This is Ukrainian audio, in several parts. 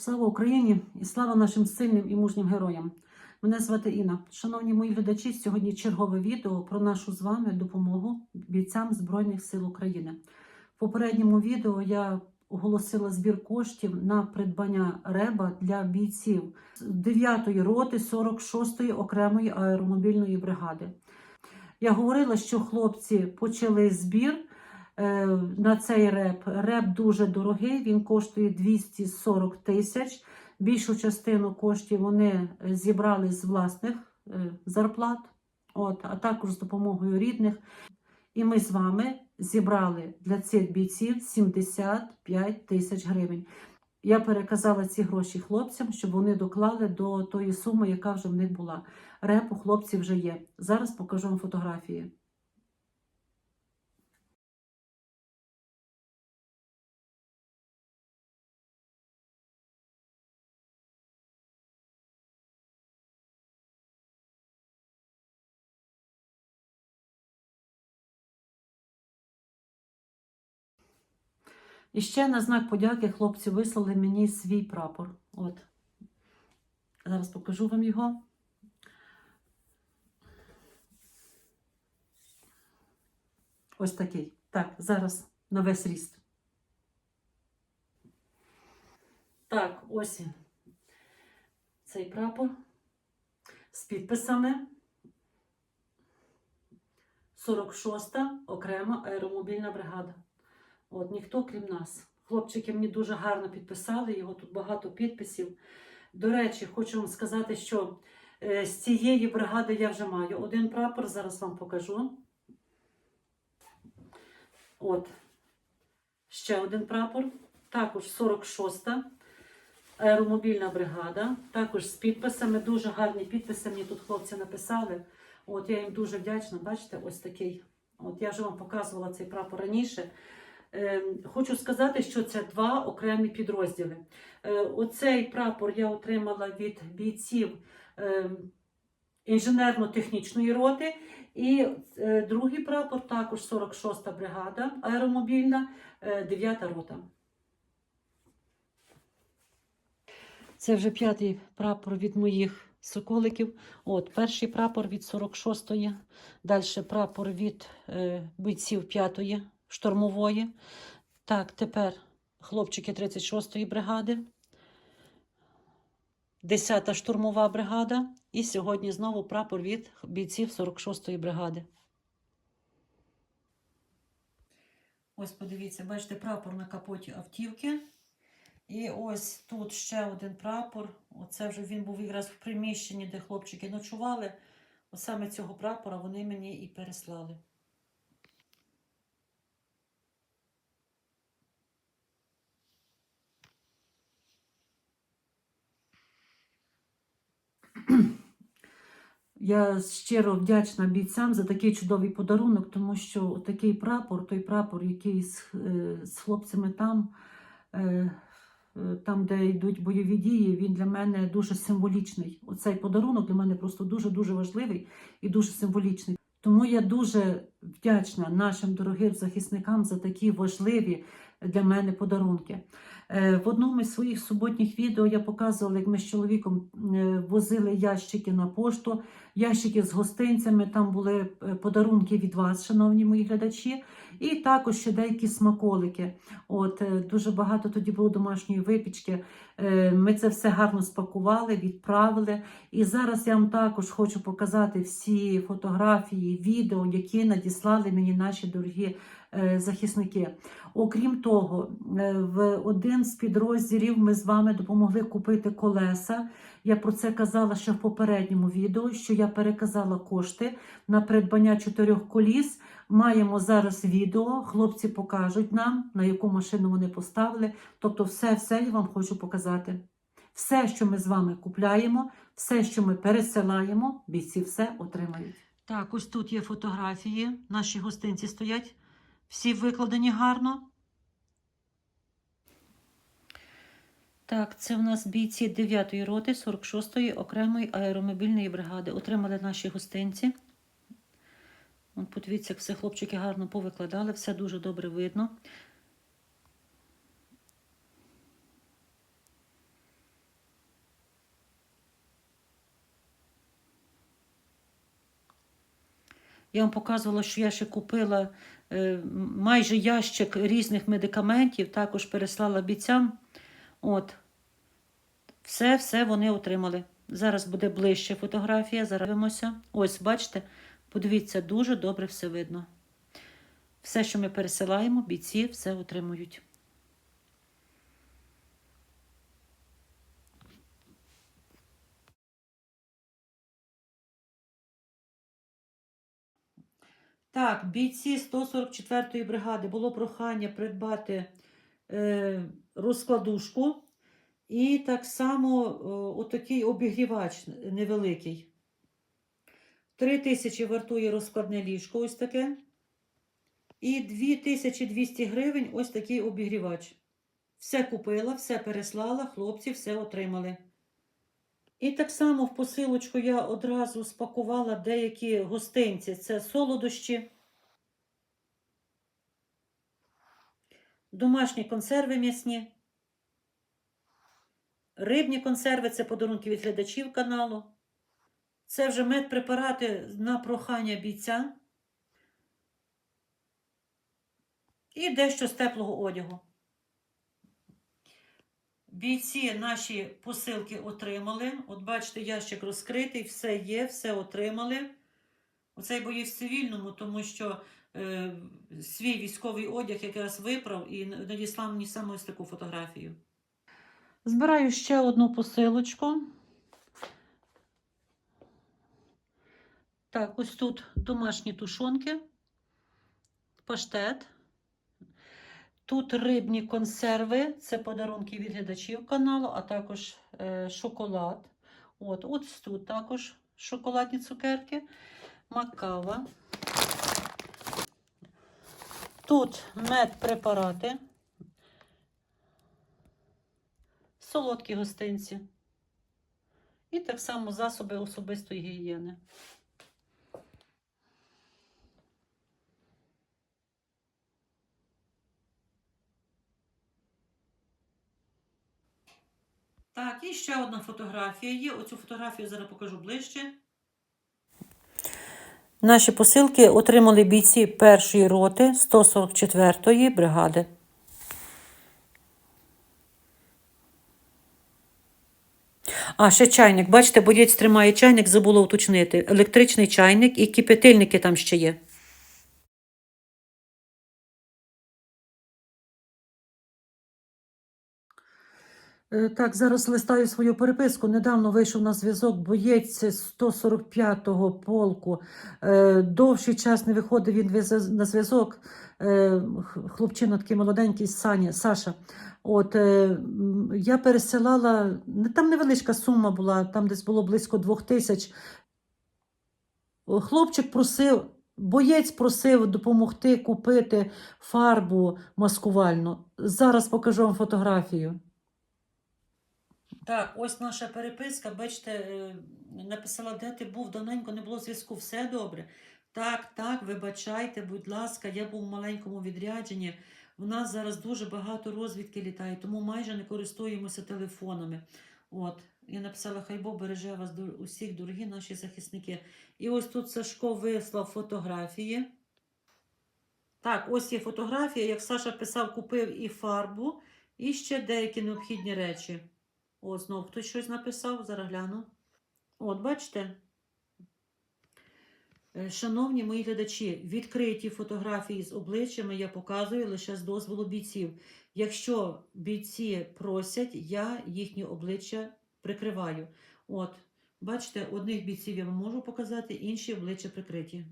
Слава Україні і слава нашим сильним і мужнім героям. Мене звати Інна. Шановні мої глядачі, сьогодні чергове відео про нашу з вами допомогу бійцям Збройних сил України. В попередньому відео я оголосила збір коштів на придбання реба для бійців 9-ї роти 46-ї окремої аеромобільної бригади. Я говорила, що хлопці почали збір на цей реп. Реп дуже дорогий, він коштує 240 тисяч. Більшу частину коштів вони е, зібрали з власних е, зарплат, от, а також з допомогою рідних. І ми з вами зібрали для цих бійців 75 тисяч гривень. Я переказала ці гроші хлопцям, щоб вони доклали до тої суми, яка вже в них була. Реп у хлопців вже є. Зараз покажу вам фотографії. І ще на знак подяки хлопці вислали мені свій прапор. От. Зараз покажу вам його. Ось такий. Так, зараз на весь ріст. Так, ось він. Цей прапор з підписами. 46-та окрема аеромобільна бригада. От ніхто крім нас. Хлопчики мені дуже гарно підписали, його тут багато підписів. До речі, хочу вам сказати, що е, з цієї бригади я вже маю один прапор, зараз вам покажу. От, ще один прапор. Також 46-та аеромобільна бригада. Також з підписами. Дуже гарні підписи мені тут хлопці написали. От я їм дуже вдячна. Бачите, ось такий. От я вже вам показувала цей прапор раніше. Е, Хочу сказати, що це два окремі підрозділи. Е, Оцей прапор я отримала від бійців е, інженерно-технічної роти. І е, другий прапор також 46-та бригада аеромобільна, 9-та рота. Це вже п'ятий прапор від моїх соколиків. От, перший прапор від 46-ї, далі прапор від е, бійців 5-ї штурмової. Так, тепер хлопчики 36-ї бригади, 10-та штурмова бригада. І сьогодні знову прапор від бійців 46-ї бригади. Ось подивіться, бачите, прапор на капоті автівки. І ось тут ще один прапор. Оце вже він був якраз в приміщенні, де хлопчики ночували. Саме цього прапора вони мені і переслали. Я щиро вдячна бійцям за такий чудовий подарунок, тому що такий прапор, той прапор, який з, е, з хлопцями там, е, там, де йдуть бойові дії, він для мене дуже символічний. Оцей подарунок для мене просто дуже-дуже важливий і дуже символічний. Тому я дуже вдячна нашим дорогим захисникам за такі важливі для мене подарунки. Е, В одному із своїх суботніх відео я показувала, як ми з чоловіком е, возили ящики на пошту, ящики з гостинцями. Там були е, подарунки від вас, шановні мої глядачі, і також ще деякі смаколики. От дуже багато тоді було домашньої випічки. Ми це все гарно спакували, відправили. І зараз я вам також хочу показати всі фотографії, відео, які надіслали мені наші дорогі захисники. Окрім того, е, в один з підрозділів ми з вами допомогли купити колеса. Я про це казала ще в попередньому відео, що я переказала кошти на придбання чотирьох коліс. Маємо зараз відео, хлопці покажуть нам, на яку машину вони поставили. Тобто, все, все я вам хочу показати. Все, що ми з вами купляємо, все, що ми пересилаємо, бійці все отримають. Так, ось тут є фотографії. Наші гостинці стоять. Всі викладені гарно. Так, це в нас бійці 9-ї роти 46-ї окремої аеромобільної бригади. Отримали наші гостинці. От, подивіться, як все хлопчики гарно повикладали, все дуже добре видно. Я вам показувала, що я ще купила майже ящик різних медикаментів, також переслала бійцям. От. Все, все вони отримали. Зараз буде ближче фотографія. Зараз. Ось, бачите, подивіться, дуже добре все видно. Все, що ми пересилаємо, бійці все отримують. Так, бійці 144-ї бригади було прохання придбати е, розкладушку і так само е, отакий обігрівач невеликий. 3 тисячі вартує розкладне ліжко, ось таке. І 2200 гривень ось такий обігрівач. Все купила, все переслала, хлопці все отримали. І так само в посилочку я одразу спакувала деякі гостинці. Це солодощі, домашні консерви м'ясні, рибні консерви це подарунки від глядачів каналу. Це вже медпрепарати на прохання бійця. І дещо з теплого одягу. Бійці наші посилки отримали. От бачите, ящик розкритий, все є, все отримали. Оцей боїв в цивільному, тому що е, свій військовий одяг якраз виправ і надіслав мені саме ось таку фотографію. Збираю ще одну посилочку. Так, ось тут домашні тушонки, паштет. Тут рибні консерви, це подарунки від глядачів каналу, а також е, шоколад. От, ось тут також шоколадні цукерки, макава. Тут медпрепарати, солодкі гостинці. І так само засоби особистої гігієни. Так, і ще одна фотографія є. Оцю фотографію зараз покажу ближче. Наші посилки отримали бійці першої роти 144-ї бригади. А, ще чайник. Бачите, боєць тримає чайник, забула уточнити. Електричний чайник і кипятильники там ще є. Так, зараз листаю свою переписку. Недавно вийшов на зв'язок боєць 145-го полку. Е, Довший час не виходив він на зв'язок. Е, Хлопчина такий молоденький Саня, Саша. От, е, я пересилала, там невеличка сума була, там десь було близько двох тисяч. Хлопчик просив, боєць просив допомогти купити фарбу маскувальну. Зараз покажу вам фотографію. Так, ось наша переписка. Бачите, е, написала, де ти був давненько, не було зв'язку. Все добре. Так, так, вибачайте, будь ласка, я був в маленькому відрядженні. У нас зараз дуже багато розвідки літає, тому майже не користуємося телефонами. От, я написала, хай Бог береже вас усіх, дорогі наші захисники. І ось тут Сашко вислав фотографії. Так, ось є фотографія. Як Саша писав, купив і фарбу, і ще деякі необхідні речі. О, знов хтось щось написав, зараз гляну. От, бачите? Е, Шановні мої глядачі, відкриті фотографії з обличчями я показую лише з дозволу бійців. Якщо бійці просять, я їхні обличчя прикриваю. От, бачите, одних бійців я вам можу показати, інші обличчя прикриті.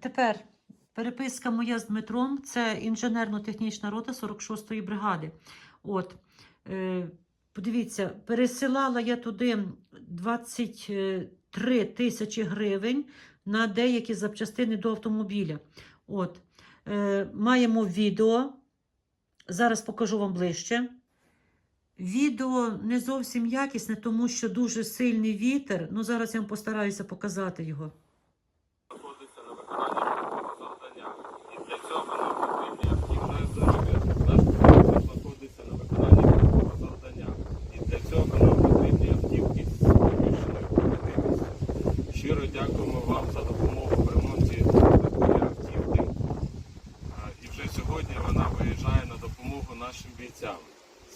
Тепер переписка моя з Дмитром. Це інженерно-технічна рота 46-ї бригади. От, е, подивіться, пересилала я туди 23 тисячі гривень на деякі запчастини до автомобіля. От, е, маємо відео. Зараз покажу вам ближче. Відео не зовсім якісне, тому що дуже сильний вітер. Ну, зараз я вам постараюся показати його. дякуємо вам за допомогу в ремонті такої автівки. І вже сьогодні вона виїжджає на допомогу нашим бійцям.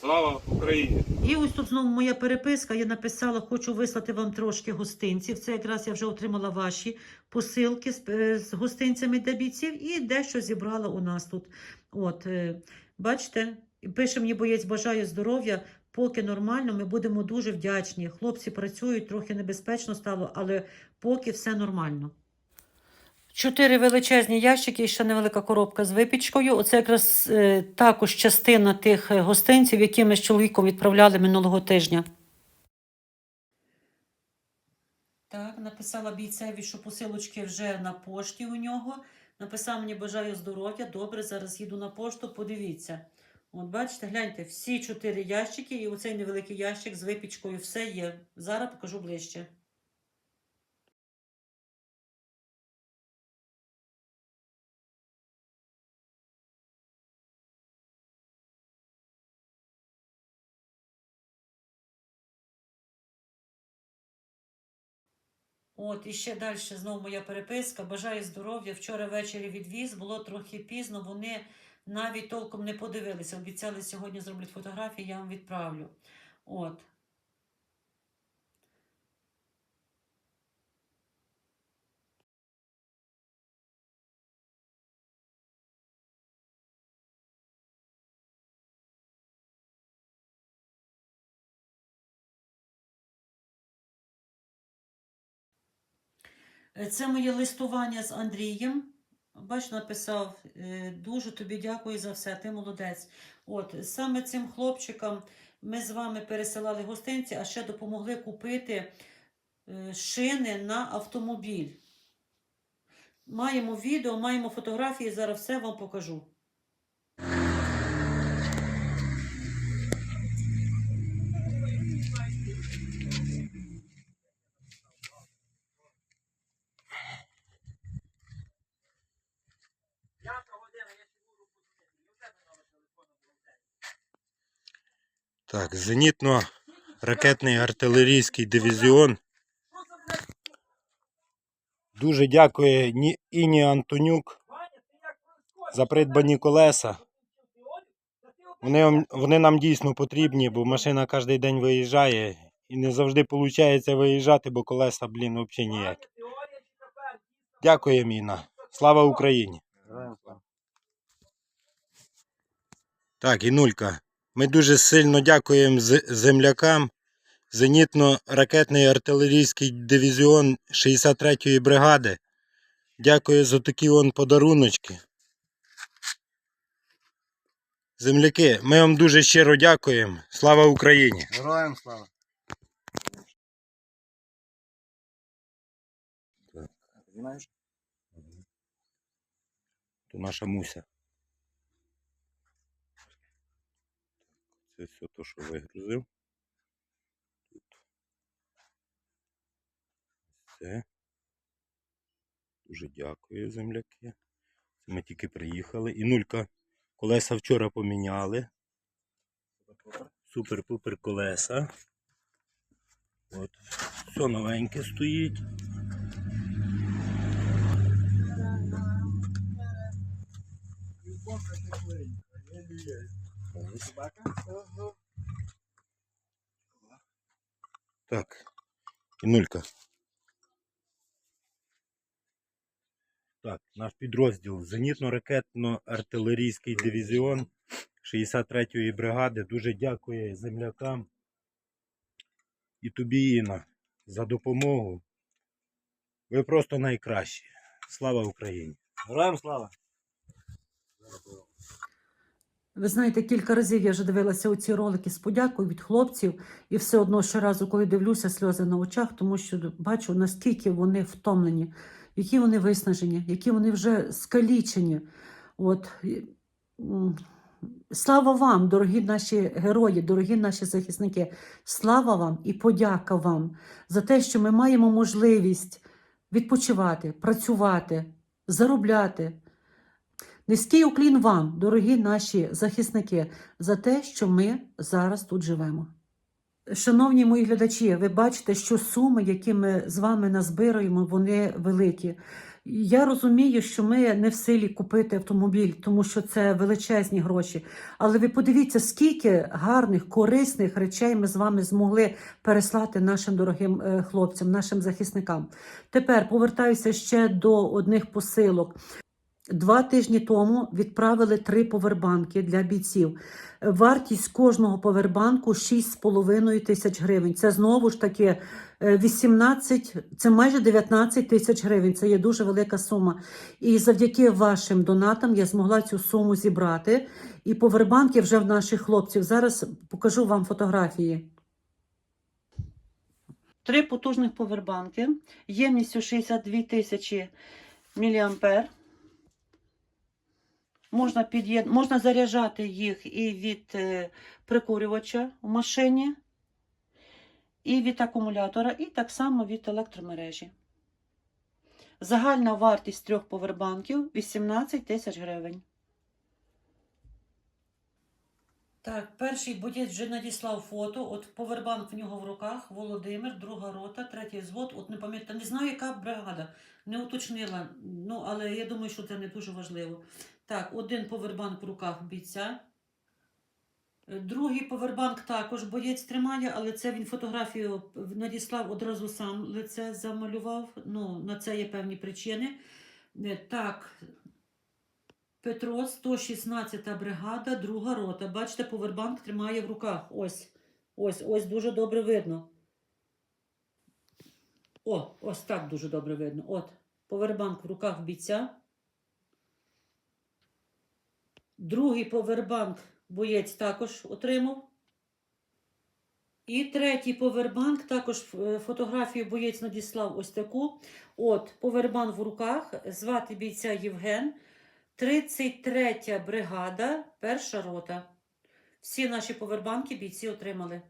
Слава Україні! І ось тут знову моя переписка. Я написала, хочу вислати вам трошки гостинців. Це якраз я вже отримала ваші посилки з, е, з гостинцями для бійців і дещо зібрала у нас тут. От, е, бачите, пише мені боєць, бажаю здоров'я, Поки нормально, ми будемо дуже вдячні. Хлопці працюють, трохи небезпечно стало, але поки все нормально. Чотири величезні ящики і ще невелика коробка з випічкою. Оце якраз е, також частина тих е, гостинців, які ми з чоловіком відправляли минулого тижня. Так, написала бійцеві, що посилочки вже на пошті у нього. Написав мені бажаю здоров'я. Добре, зараз їду на пошту. Подивіться. От бачите, гляньте, всі чотири ящики, і оцей невеликий ящик з випічкою все є. Зараз покажу ближче. От, і ще далі знову моя переписка. Бажаю здоров'я. Вчора ввечері відвіз, було трохи пізно. Вони навіть толком не подивилися. Обіцяли сьогодні зроблять фотографії, я вам відправлю. От. Е, Це моє листування з Андрієм. Бач, написав, е, дуже тобі дякую за все, ти молодець. От, саме цим хлопчикам ми з вами пересилали гостинці, а ще допомогли купити е, шини на автомобіль. Маємо відео, маємо фотографії, зараз все вам покажу. Так, зенітно-ракетний артилерійський дивізіон. Дуже дякує Іні Антонюк за придбані колеса. Вони, вони нам дійсно потрібні, бо машина кожен день виїжджає і не завжди виходить виїжджати, бо колеса, блін, взагалі ніякі. Дякую, Міна. Слава Україні! Так, Інулька. Ми дуже сильно дякуємо землякам. Зенітно-ракетний артилерійський дивізіон 63-ї бригади. Дякую за такі он подаруночки. Земляки, ми вам дуже щиро дякуємо. Слава Україні! Героям слава. Знаєш? То наша муся. Це все те, що вигрузив. Тут. Все. Дуже дякую, земляки. Це ми тільки приїхали. І нулька. Колеса вчора поміняли. Супер-пупер колеса. От. Все новеньке стоїть. Ось. Так. І нулька. Так, наш підрозділ Зенітно-ракетно-артилерійський дивізіон 63-ї бригади. Дуже дякує землякам і тобі, Інна, за допомогу. Ви просто найкращі. Слава Україні! Героям слава. Ви знаєте, кілька разів я вже дивилася у ці ролики з подякою від хлопців, і все одно щоразу, коли дивлюся, сльози на очах, тому що бачу, наскільки вони втомлені, які вони виснажені, які вони вже скалічені. От. Слава вам, дорогі наші герої, дорогі наші захисники. Слава вам і подяка вам за те, що ми маємо можливість відпочивати, працювати, заробляти. Низький уклін вам, дорогі наші захисники, за те, що ми зараз тут живемо. Шановні мої глядачі, ви бачите, що суми, які ми з вами назбираємо, вони великі. Я розумію, що ми не в силі купити автомобіль, тому що це величезні гроші. Але ви подивіться, скільки гарних, корисних речей ми з вами змогли переслати нашим дорогим е, хлопцям, нашим захисникам. Тепер повертаюся ще до одних посилок. Два тижні тому відправили три повербанки для бійців. Вартість кожного повербанку 6,5 тисяч гривень. Це знову ж таки е, 18, це майже 19 тисяч гривень. Це є дуже велика сума. І завдяки вашим донатам я змогла цю суму зібрати. І повербанки вже в наших хлопців. Зараз покажу вам фотографії. Три потужних повербанки ємністю 62 тисячі міліампер. Можна, під'єд... Можна заряджати їх і від е, прикурювача в машині, і від акумулятора, і так само від електромережі. Загальна вартість трьох повербанків 18 тисяч гривень. Так, перший боєць вже надіслав фото. От повербанк в нього в руках, Володимир, друга рота, третій взвод. От не пам'ятаю, не знаю, яка бригада, не уточнила. Ну, але я думаю, що це не дуже важливо. Так, один повербанк в руках бійця. Е, Другий повербанк також боєць тримає, але це він фотографію надіслав одразу сам лице замалював. Ну, на це є певні причини. Е, Так, Петро, 116 бригада, друга рота. Бачите, повербанк тримає в руках. Ось, ось, ось дуже добре видно. О, ось так дуже добре видно. От, повербанк в руках бійця. Другий повербанк боєць також отримав. І третій повербанк також е, фотографію боєць надіслав ось таку. От, повербанк в руках, звати бійця Євген. 33 бригада, перша рота. Всі наші повербанки бійці отримали.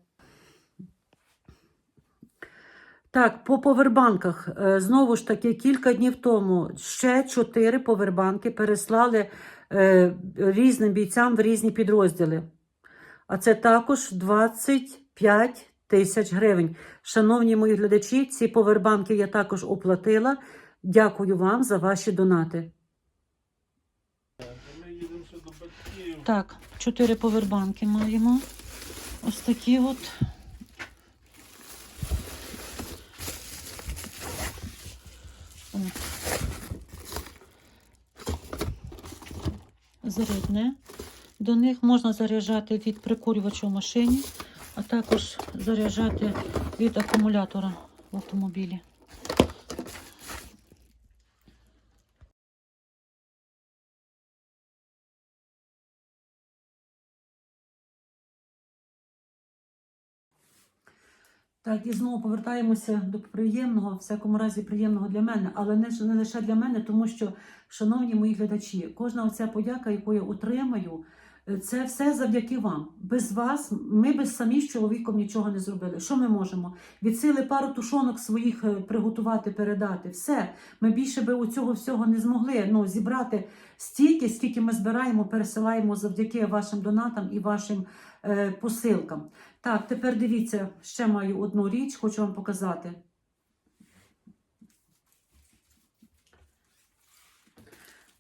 Так, по повербанках. Е, Знову ж таки, кілька днів тому ще чотири повербанки переслали різним бійцям в різні підрозділи. А це також 25 тисяч гривень. Шановні мої глядачі, ці повербанки я також оплатила. Дякую вам за ваші донати. Так, чотири повербанки маємо. Ось такі. От. Зарядне. До них можна заряджати від прикурювача в машині, а також заряджати від акумулятора в автомобілі. Так, і знову повертаємося до приємного, в всякому разі приємного для мене, але не, не лише для мене, тому що, шановні мої глядачі, кожна оця подяка, яку я отримаю, е, це все завдяки вам. Без вас ми би самі з чоловіком нічого не зробили. Що ми можемо? Від сили пару тушонок своїх е, приготувати, передати. Все. Ми більше би у цього всього не змогли ну, зібрати стільки, скільки ми збираємо, пересилаємо завдяки вашим донатам і вашим е, посилкам. Так, тепер дивіться, ще маю одну річ, хочу вам показати.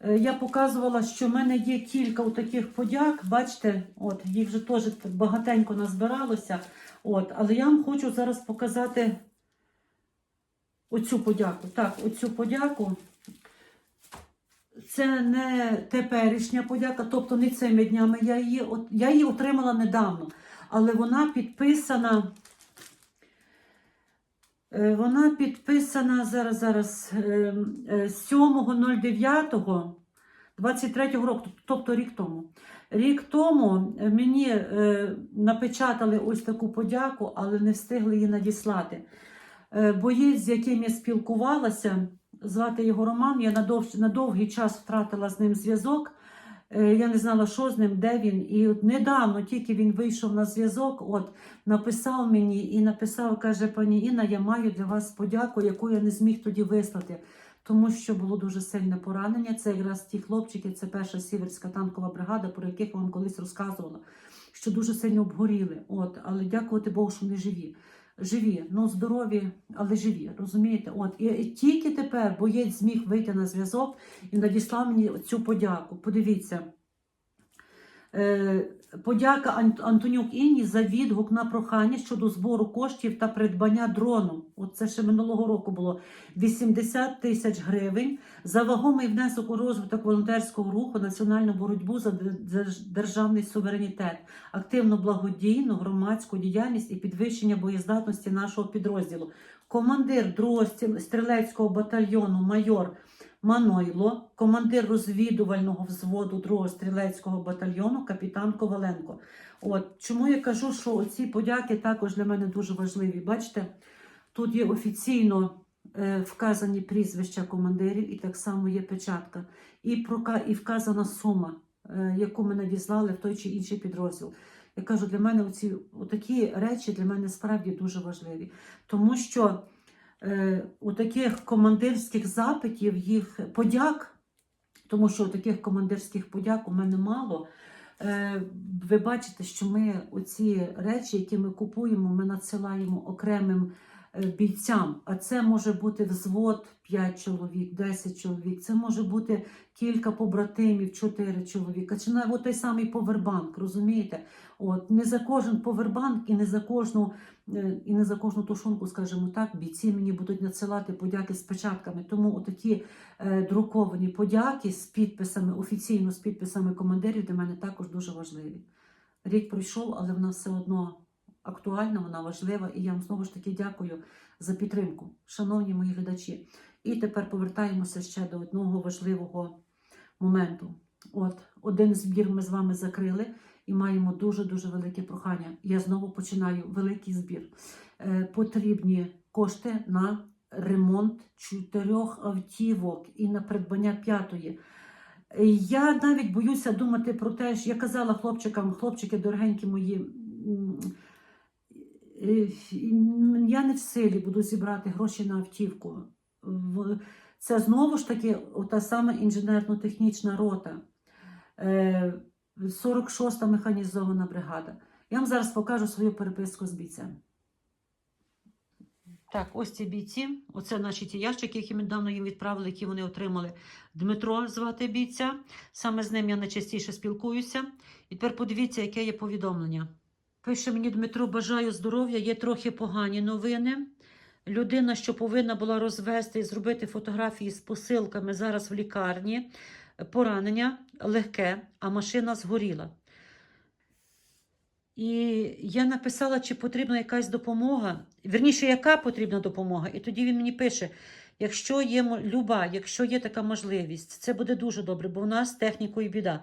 Я показувала, що в мене є кілька таких подяк. Бачите, от їх вже теж багатенько назбиралося. От, але я вам хочу зараз показати оцю подяку. Так, оцю подяку. Це не теперішня подяка, тобто не цими днями. Я її, я її отримала недавно але вона підписана. Е, Вона підписана зараз, зараз е, е, 7.09.23 року, тобто рік тому. Рік тому е, мені е, напечатали ось таку подяку, але не встигли її надіслати. Е, Боєць, з яким я спілкувалася, звати його Роман, я на довгий час втратила з ним зв'язок. Е, Я не знала, що з ним, де він. І от недавно тільки він вийшов на зв'язок, от написав мені і написав, каже, пані Інна, я маю для вас подяку, яку я не зміг тоді вислати, тому що було дуже сильне поранення. Це якраз ті хлопчики, це перша сіверська танкова бригада, про яких вам колись розказувала, що дуже сильно обгоріли. От, але дякувати Богу, що вони живі. Живі, ну здорові, але живі. Розумієте? От і, тільки тепер боєць зміг вийти на зв'язок і надіслав мені цю подяку. Подивіться. Е, Подяка Антонюк Інні за відгук на прохання щодо збору коштів та придбання дрону. От це ще минулого року було 80 тисяч гривень за вагомий внесок у розвиток волонтерського руху, національну боротьбу за де- державний суверенітет, активну благодійну громадську діяльність і підвищення боєздатності нашого підрозділу. Командир 2-го стрілецького батальйону майор Манойло, командир розвідувального взводу 2-го стрілецького батальйону, капітан Коваленко. От чому я кажу, що ці подяки також для мене дуже важливі. Бачите, тут є офіційно е, вказані прізвища командирів, і так само є печатка, і, прока, і вказана сума, е, яку ми надіслали в той чи інший підрозділ. Я кажу, для мене оці такі речі для мене справді дуже важливі, тому що у таких командирських запитів їх подяк, тому що таких командирських подяк у мене мало. Е, ви бачите, що ми оці речі, які ми купуємо, ми надсилаємо окремим е, бійцям. А це може бути взвод 5 чоловік, 10 чоловік, це може бути кілька побратимів, 4 чоловіка, чи навіть той самий повербанк, розумієте? От не за кожен повербанк і не за кожну е, і не за кожну тушонку, скажімо так, бійці мені будуть надсилати подяки з печатками. Тому отакі е, друковані подяки з підписами, офіційно з підписами командирів для мене також дуже важливі. Рік пройшов, але вона все одно актуальна, вона важлива, і я вам знову ж таки дякую за підтримку, шановні мої глядачі. І тепер повертаємося ще до одного важливого моменту. От один збір ми з вами закрили і маємо дуже-дуже велике прохання. Я знову починаю великий збір. Е, потрібні кошти на ремонт чотирьох автівок і на придбання п'ятої. Я навіть боюся думати про те, що я казала хлопчикам, хлопчики дорогенькі мої. Е, Я не в силі буду зібрати гроші на автівку. Це знову ж таки та сама інженерно-технічна рота. Е, 46-та механізована бригада. Я вам зараз покажу свою переписку з бійцем. Так, ось ці бійці. Оце наші ті ящики, які ми давно їм відправили, які вони отримали. Дмитро звати бійця. Саме з ним я найчастіше спілкуюся. І тепер подивіться, яке є повідомлення. Пише мені Дмитро, бажаю здоров'я, є трохи погані новини. Людина, що повинна була розвести і зробити фотографії з посилками зараз в лікарні. Поранення легке, а машина згоріла. І я написала, чи потрібна якась допомога. Вірніше, яка потрібна допомога. І тоді він мені пише: якщо є люба, якщо є така можливість, це буде дуже добре, бо в нас з технікою біда.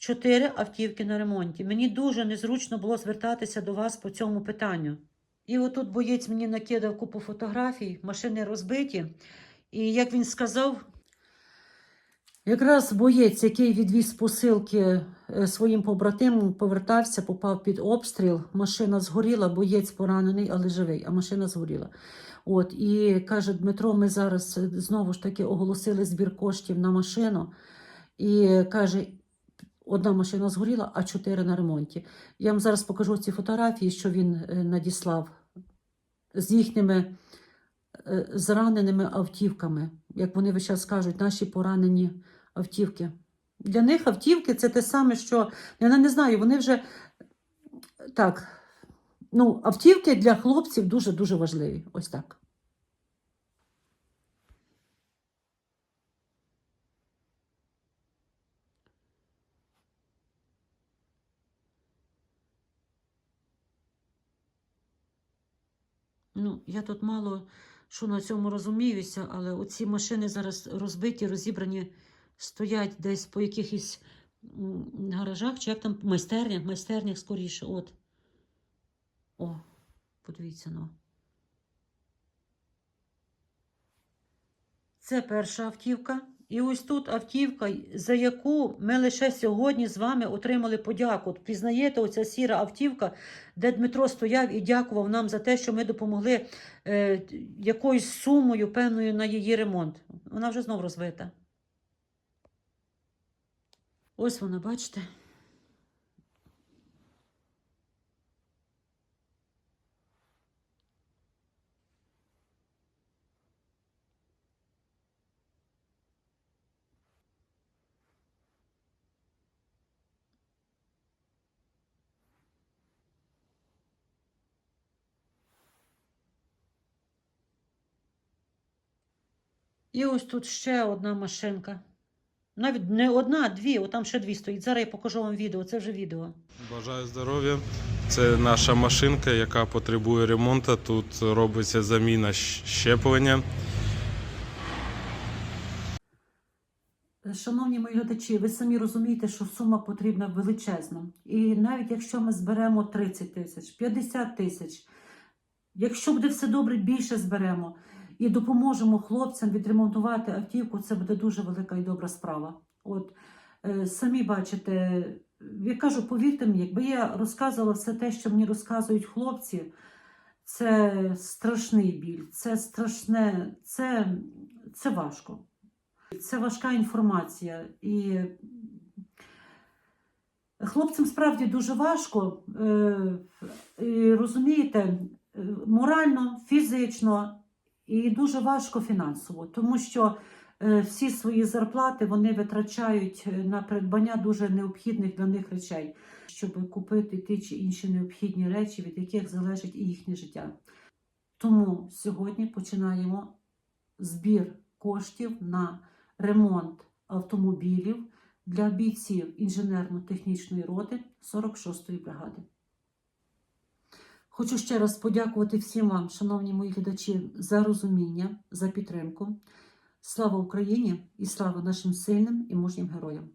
Чотири автівки на ремонті. Мені дуже незручно було звертатися до вас по цьому питанню. І отут боєць мені накидав купу фотографій, машини розбиті. І як він сказав, якраз боєць, який відвіз посилки е, своїм побратимам, повертався, попав під обстріл. Машина згоріла, боєць поранений, але живий, а машина згоріла. От, і каже Дмитро, ми зараз е, знову ж таки оголосили збір коштів на машину. І каже, одна машина згоріла, а чотири на ремонті. Я вам зараз покажу ці фотографії, що він е, надіслав з їхніми е, зраненими автівками. Як вони весь час кажуть, наші поранені автівки. Для них автівки це те саме, що я не знаю, вони вже так. Ну, автівки для хлопців дуже-дуже важливі. Ось так. Ну, я тут мало що на цьому розуміюся, але оці машини зараз розбиті, розібрані, стоять десь по якихось гаражах, чи як там майстернях, майстернях скоріше. От. О, подивіться, ну. Це перша автівка. І ось тут автівка, за яку ми лише сьогодні з вами отримали подяку. Пізнаєте, оця сіра автівка, де Дмитро стояв і дякував нам за те, що ми допомогли е, якоюсь сумою певною на її ремонт. Вона вже знов розвита. Ось вона, бачите? І ось тут ще одна машинка. Навіть не одна, а дві, отам ще дві стоїть. Зараз я покажу вам відео, це вже відео. Бажаю здоров'я. Це наша машинка, яка потребує ремонту. Тут робиться заміна щеплення. Шановні мої глядачі, ви самі розумієте, що сума потрібна величезна. І навіть якщо ми зберемо 30 тисяч, 50 тисяч, якщо буде все добре, більше зберемо і допоможемо хлопцям відремонтувати автівку, це буде дуже велика і добра справа. От е, самі бачите, я кажу, повірте мені, якби я розказувала все те, що мені розказують хлопці, це страшний біль, це страшне, це, це важко. Це важка інформація. І хлопцям справді дуже важко, е, розумієте, е, морально, фізично і дуже важко фінансово, тому що е, всі свої зарплати вони витрачають на придбання дуже необхідних для них речей, щоб купити ті чи інші необхідні речі, від яких залежить і їхнє життя. Тому сьогодні починаємо збір коштів на ремонт автомобілів для бійців інженерно-технічної роти 46-ї бригади. Хочу ще раз подякувати всім вам, шановні мої глядачі, за розуміння, за підтримку. Слава Україні і слава нашим сильним і мужнім героям!